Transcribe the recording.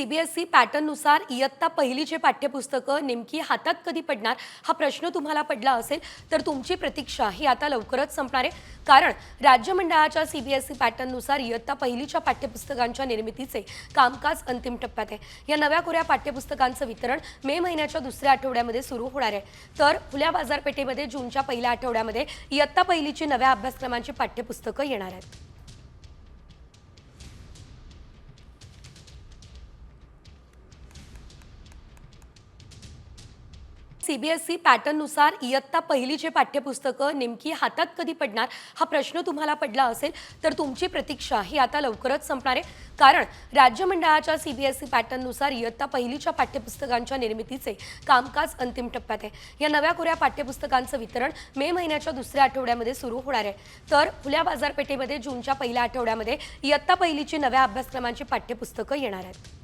CBSE पॅटर्ननुसार इयत्ता पहिलीचे पाठ्यपुस्तकं नेमकी हातात कधी पडणार हा प्रश्न तुम्हाला पडला असेल तर तुमची प्रतीक्षा ही आता लवकरच संपणार आहे. कारण राज्य मंडळाच्या सीबीएसई पॅटर्ननुसार इयत्ता पहिलीच्या पाठ्यपुस्तकांच्या निर्मितीचे कामकाज अंतिम टप्प्यात आहे. या नव्या कोऱ्या पाठ्यपुस्तकांचं वितरण मे महिन्याच्या दुसऱ्या आठवड्यामध्ये सुरू होणार आहे. तर खुल्या बाजारपेठेमध्ये जूनच्या पहिल्या आठवड्यामध्ये इयत्ता पहिलीची नव्या अभ्यासक्रमांची पाठ्यपुस्तकं येणार आहेत. सीबीएसई पॅटर्ननुसार इयत्ता पहिलीचे पाठ्यपुस्तकं नेमकी हातात कधी पडणार हा प्रश्न तुम्हाला पडला असेल तर तुमची प्रतीक्षा ही आता लवकरच संपणार आहे. कारण राज्य मंडळाच्या सीबीएसई पॅटर्ननुसार इयत्ता पहिलीच्या पाठ्यपुस्तकांच्या निर्मितीचे कामकाज अंतिम टप्प्यात आहे. या नव्या कोऱ्या पाठ्यपुस्तकांचं वितरण मे महिन्याच्या दुसऱ्या आठवड्यामध्ये सुरू होणार आहे. तर खुल्या बाजारपेठेमध्ये जूनच्या पहिल्या आठवड्यामध्ये इयत्ता पहिलीची नव्या अभ्यासक्रमांची पाठ्यपुस्तकं येणार आहेत.